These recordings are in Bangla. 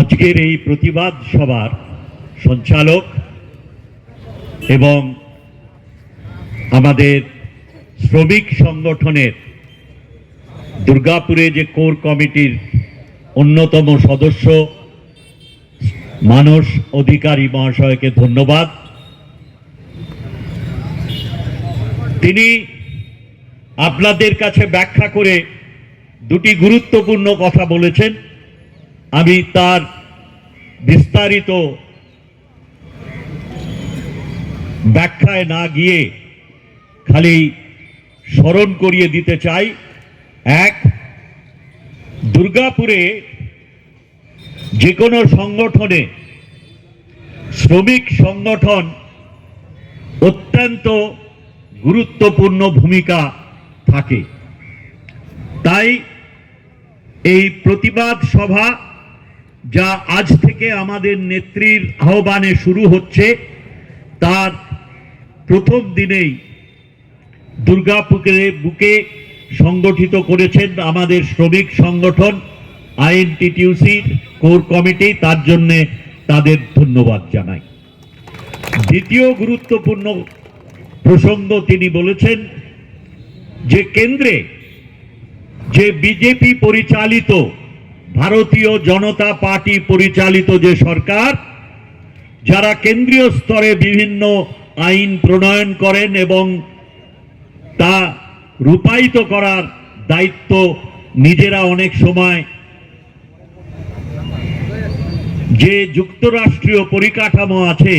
আজকের এই প্রতিবাদ সভার সঞ্চালক এবং আমাদের শ্রমিক সংগঠনের দুর্গাপুরে যে কোর কমিটির অন্যতম সদস্য মানস অধিকারী মহাশয়কে ধন্যবাদ। তিনি আপনাদের কাছে ব্যাখ্যা করে দুটি গুরুত্বপূর্ণ কথা বলেছেন। আমি তার বিস্তারিত ব্যাখ্যায় না গিয়ে খালি স্মরণ করিয়ে দিতে চাই। এক, দুর্গাপুরে যে কোনো সংগঠনে শ্রমিক সংগঠন অত্যন্ত গুরুত্বপূর্ণ ভূমিকা থাকে। তাই এই প্রতিবাদ সভা যা আজ থেকে আমাদের নেত্রীর আহ্বানে শুরু হচ্ছে, তার প্রথম দিনেই দুর্গাপুরে বুকে সংগঠিত করেছেন আমাদের শ্রমিক সংগঠন, আইএনটিটিউসির কোর কমিটি, তার জন্যে তাদের ধন্যবাদ জানাই। দ্বিতীয় গুরুত্বপূর্ণ প্রসঙ্গ তিনি বলেছেন যে কেন্দ্রে যে বিজেপি পরিচালিত ভারতীয় জনতা পার্টি পরিচালিত যে সরকার, যারা কেন্দ্রীয় স্তরে বিভিন্ন আইন প্রণয়ন করেন এবং তা রূপায়িত করার দায়িত্ব নিজেরা অনেক সময় যে যুক্তরাষ্ট্রীয় পরিকাঠামো আছে,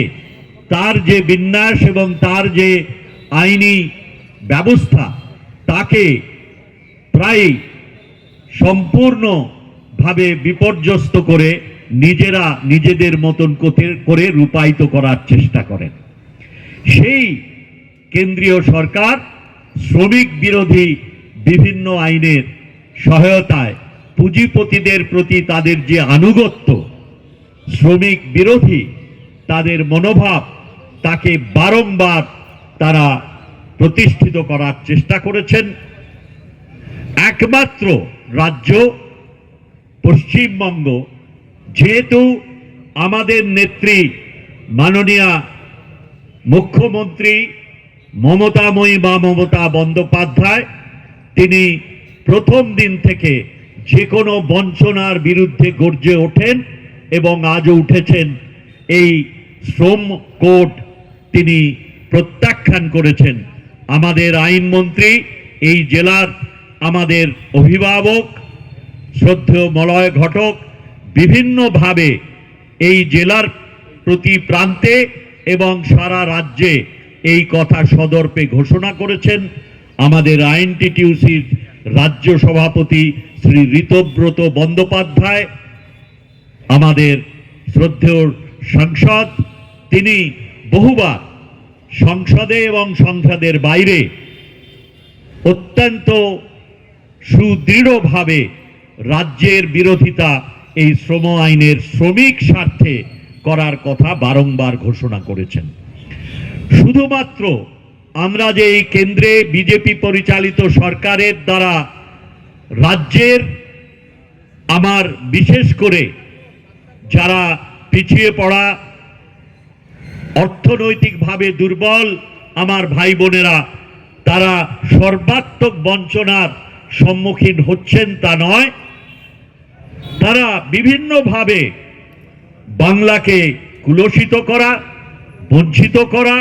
তার যে বিন্যাস এবং তার যে আইনি ব্যবস্থা, তাকে প্রায় সম্পূর্ণভাবে বিপর্যস্ত করে নিজেরা নিজেদের মতন করে রূপায়িত করার চেষ্টা করেন। সেই কেন্দ্রীয় সরকার শ্রমিক বিরোধী বিভিন্ন আইনের সহায়তায় পুঁজিপতিদের প্রতি তাদের যে আনুগত্য, শ্রমিক বিরোধী তাদের মনোভাব, তাকে বারংবার তারা প্রতিষ্ঠিত করার চেষ্টা করেছেন। একমাত্র রাজ্য পশ্চিমবঙ্গ, যেহেতু আমাদের নেত্রী মাননীয়া মুখ্যমন্ত্রী মমতাময়ী বা মমতা বন্দ্যোপাধ্যায়, তিনি প্রথম দিন থেকে যে কোনো বঞ্চনার বিরুদ্ধে গর্জে ওঠেন এবং আজও উঠেছেন। এই শ্রম কোড তিনি প্রত্যাখ্যান করেছেন। আমাদের আইনমন্ত্রী, এই জেলার আমাদের অভিভাবক শ্রদ্ধেয় মলয় ঘটক বিভিন্নভাবে এই জেলার প্রতি প্রান্তে এবং সারা রাজ্যে এই কথা সদর্পে ঘোষণা করেছেন আমাদের আইনটিটিউসির রাজ্য সভাপতি শ্রী ঋতব্রত বন্দ্যোপাধ্যায়, আমাদের শ্রদ্ধেয় সাংসদ। তিনি বহুবার সংসদে এবং সংসদের বাইরে অত্যন্ত সুদৃঢ়ভাবে রাজ্যের বিরোধিতা এই শ্রম আইনের শ্রমিক স্বার্থে করার কথা বারংবার ঘোষণা করেছেন। শুধুমাত্র আমরা যে এই কেন্দ্রে বিজেপি পরিচালিত সরকারের দ্বারা রাজ্যের আমার বিশেষ করে যারা পিছিয়ে পড়া, অর্থনৈতিকভাবে দুর্বল আমার ভাই বোনেরা, তারা সর্বাত্মক বঞ্চনার সম্মুখীন হচ্ছেন তা নয়। তারা বিভিন্নভাবে বাংলাকে কুলসিত করা, বঞ্চিত করা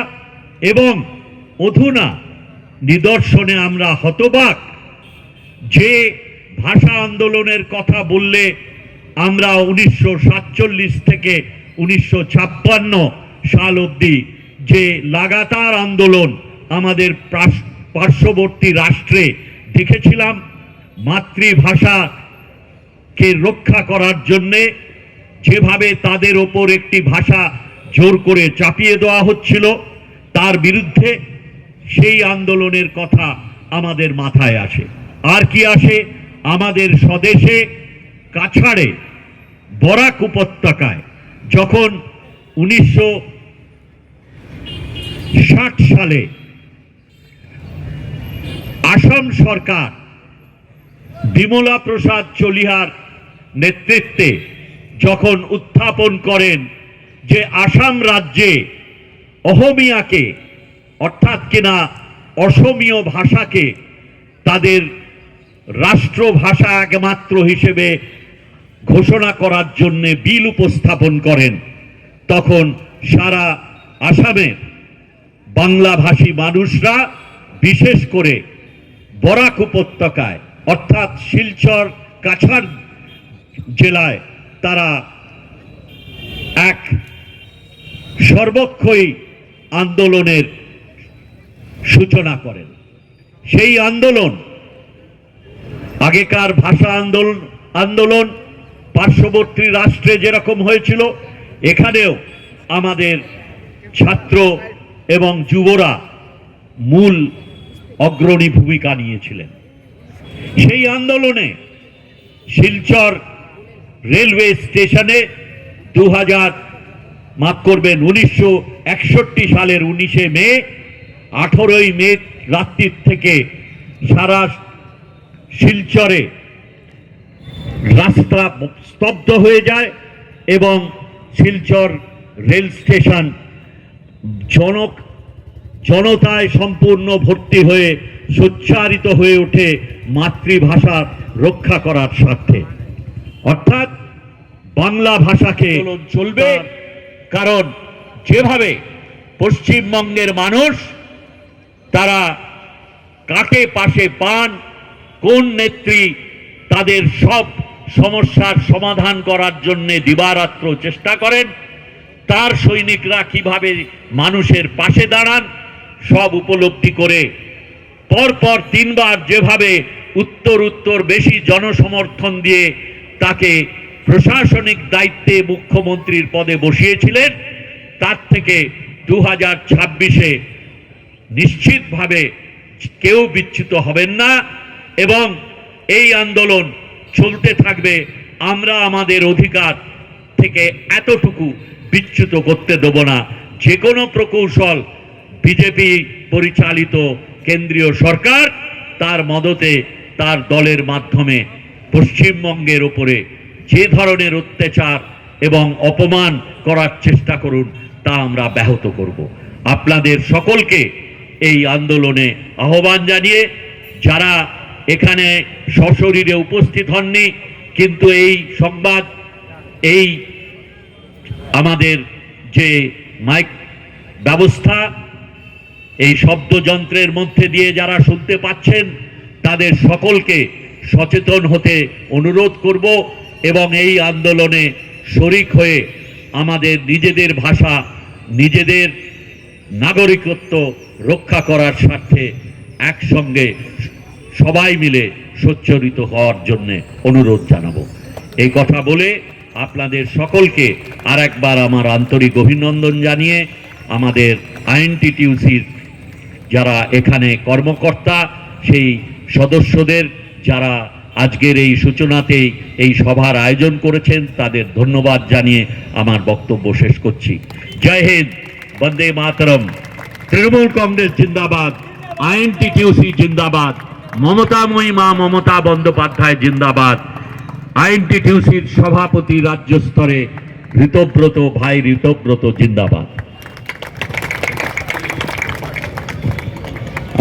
এবং অধুনা নিদর্শনে আমরা হতবাক। যে ভাষা আন্দোলনের কথা বললে আমরা উনিশশো সাতচল্লিশ থেকে উনিশশো ছাপ্পান্ন সাল অবধি যে লাগাতার আন্দোলন আমাদের পার্শ্ববর্তী রাষ্ট্রে দেখেছিলাম মাতৃভাষাকে রক্ষা করার জন্যে যেভাবে তাদের ওপর একটি ভাষা জোর করে চাপিয়ে দেওয়া হচ্ছিল, তার বিরুদ্ধে সেই আন্দোলনের কথা আমাদের মাথায় আসে। আর কি আসে? আমাদের স্বদেশে কাছাড়ে বরাক উপত্যকায় যখন উনিশশো ষাট সালে আসাম সরকার বিমলা প্রসাদ চলিহার নেতৃত্বে যখন উত্থাপন করেন যে আসাম রাজ্যে অহমিয়াকে, অর্থাৎ কিনা অসমীয় ভাষাকে, তাদের রাষ্ট্রভাষা একমাত্র হিসেবে ঘোষণা করার জন্য বিল উপস্থাপন করেন, তখন সারা আসামের বাংলাভাষী মানুষরা, বিশেষ করে বরাক উপত্যকায়, অর্থাৎ শিলচর, কাছাড় জেলায় তারা এক সর্বক্ষয়ী আন্দোলনের সূচনা করেন। সেই আন্দোলন, আগেকার ভাষা আন্দোলন আন্দোলন পার্শ্ববর্তী রাষ্ট্রে যেরকম হয়েছিল, এখানেও আমাদের ছাত্র এবং যুবরা মূল অগ্রণী ভূমিকা নিয়েছিলেন। সেই আন্দোলনে শিলচর রেলওয়ে স্টেশনে দু হাজার মাফ করবেন, উনিশশো একষট্টি সালের উনিশে মে, আঠেরোই মে রাত্রির থেকে সারা শিলচরে রাস্তা স্তব্ধ হয়ে যায় এবং শিলচর রেল স্টেশন জনক, জনতায় সম্পূর্ণ ভর্তি হয়ে, সোচ্চারিত হয়ে ওঠে মাতৃভাষা রক্ষা করার স্বার্থে। অর্থাৎ বাংলা ভাষাকে চলবে। কারণ যেভাবে পশ্চিমবঙ্গের মানুষ তারা কাকে পাশে পান কোন নেত্রী তাদের সব সমস্যার সমাধান করার জন্য দিবারাত্র চেষ্টা করেন তার সৈনিকরা কীভাবে মানুষের পাশে দাঁড়ান সব উপলব্ধি করে পরপর তিনবার যেভাবে উত্তর উত্তর বেশি জনসমর্থন দিয়ে তাকে প্রশাসনিক দায়িত্বে মুখ্যমন্ত্রীর পদে বসিয়েছিলেন। তার থেকে দু হাজার ছাব্বিশে নিশ্চিতভাবে কেউ বিচ্যুত হবেন না এবং এই আন্দোলন চলতে থাকবে। আমরা আমাদের অধিকার থেকে এতটুকু বিচ্যুত করতে দেব না। যে কোনো প্রকৌশল বিজেপি পরিচালিত কেন্দ্রীয় সরকার তার মদতে তার দলের মাধ্যমে পশ্চিমবঙ্গের ওপরে যে ধরনের অত্যাচার এবং অপমান করার চেষ্টা করুন, তা আমরা ব্যাহত করব। আপনাদের সকলকে এই আন্দোলনে আহ্বান জানিয়ে, যারা এখানে সশরীরে উপস্থিত হননি, কিন্তু এই সংবাদ, এই আমাদের যে মাইক ব্যবস্থা, এই শব্দযন্ত্রের মধ্যে দিয়ে যারা শুনতে পাচ্ছেন, তাদের সকলকে সচেতন হতে অনুরোধ করব এবং এই আন্দোলনে শরিক হয়ে আমাদের নিজেদের ভাষা, নিজেদের নাগরিকত্ব রক্ষা করার স্বার্থে একসঙ্গে সবাই মিলে সোচ্চরিত হওয়ার জন্য অনুরোধ জানাব। এই কথা বলে আপনাদের সকলকে আর একবার আমার আন্তরিক অভিনন্দন জানিয়ে আমাদের আইএনটিটিউসির যারা এখানে কর্মকর্তা, সেই সদস্যদের যারা আজকের এই সূচনাতেই এই সভার আয়োজন করেছেন, তাদের ধন্যবাদ জানিয়ে আমার বক্তব্য শেষ করছি। জয় হিন্দ, বন্দে মাতরম। তৃণমূল কংগ্রেস জিন্দাবাদ, আইএনটিটিউসি জিন্দাবাদ, মমতাময়ী মা মমতা বন্দ্যোপাধ্যায় জিন্দাবাদ। আইএনটিটিউসির সভাপতি রাজ্য স্তরে ঋতব্রত ভাই ঋতব্রত জিন্দাবাদ।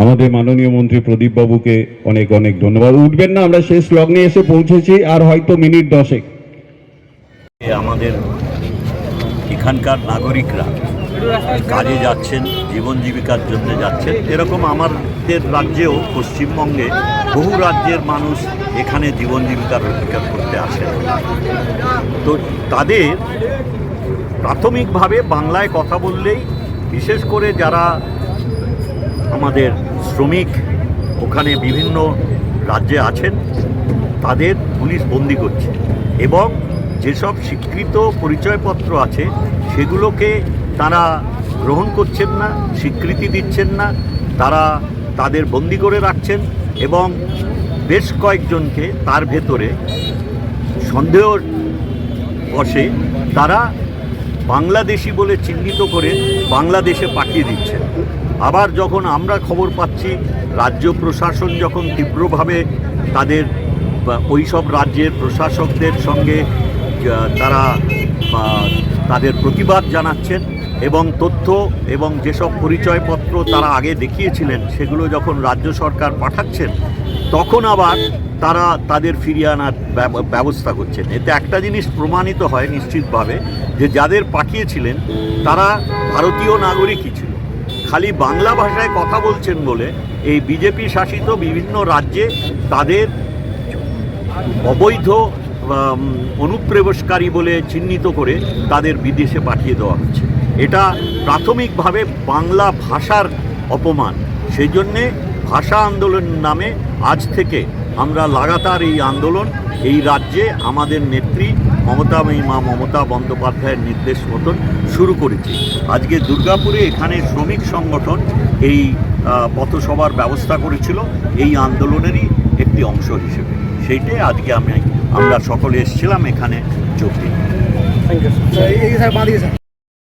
আমাদের মাননীয় মন্ত্রী প্রদীপ বাবুকে অনেক অনেক ধন্যবাদ। উঠবেন না, আমরা শেষ লগ্নে এসে পৌঁছেছি, আর হয়তো মিনিট দশেক। আমাদের এখানকার নাগরিকরা কাজে যাচ্ছেন, জীবন জীবিকার জন্য যাচ্ছেন। এরকম আমাদের রাজ্যেও, পশ্চিমবঙ্গে বহু রাজ্যের মানুষ এখানে জীবন জীবিকা রোজগার করতে আসেন। তো তাদের প্রাথমিকভাবে বাংলায় কথা বললেই, বিশেষ করে যারা আমাদের শ্রমিক ওখানে বিভিন্ন রাজ্যে আছেন, তাদের পুলিশ বন্দি করছে এবং যেসব স্বীকৃত পরিচয়পত্র আছে, সেগুলোকে তারা গ্রহণ করছেন না, স্বীকৃতি দিচ্ছেন না, তারা তাদের বন্দি করে রাখছেন এবং বেশ কয়েকজনকে তার ভেতরে সন্দেহ বসে তারা বাংলাদেশি বলে চিহ্নিত করে বাংলাদেশে পাঠিয়ে দিচ্ছেন। আবার যখন আমরা খবর পাচ্ছি, রাজ্য প্রশাসন যখন তীব্রভাবে তাদের ওই সব রাজ্যের প্রশাসকদের সঙ্গে তারা তাদের প্রতিবাদ জানাচ্ছেন এবং তথ্য এবং যেসব পরিচয়পত্র তারা আগে দেখিয়েছিলেন, সেগুলো যখন রাজ্য সরকার পাঠাচ্ছেন, তখন আবার তারা তাদের ফিরিয়ে আনার ব্যবস্থা করছেন। এতে একটা জিনিস প্রমাণিত হয় নিশ্চিতভাবে যে যাদের পাঠিয়েছিলেন, তারা ভারতীয় নাগরিকই ছিল। খালি বাংলা ভাষায় কথা বলছেন বলে এই বিজেপি শাসিত বিভিন্ন রাজ্যে তাদের অবৈধ অনুপ্রবেশকারী বলে চিহ্নিত করে তাদের বিদেশে পাঠিয়ে দেওয়া হচ্ছে। এটা প্রাথমিকভাবে বাংলা ভাষার অপমান। সেই জন্যে ভাষা আন্দোলন নামে আজ থেকে আমরা লাগাতার এই আন্দোলন এই রাজ্যে আমাদের নেত্রী মমতা মা মমতা বন্দ্যোপাধ্যায়ের নির্দেশ মতন শুরু করেছি। আজকে দুর্গাপুরে এখানে শ্রমিক সংগঠন এই পথসভার ব্যবস্থা করেছিল এই আন্দোলনেরই একটি অংশ হিসেবে। সেইটাই আজকে আমি আমরা সকলে এসেছিলাম এখানে যোগ দিতে।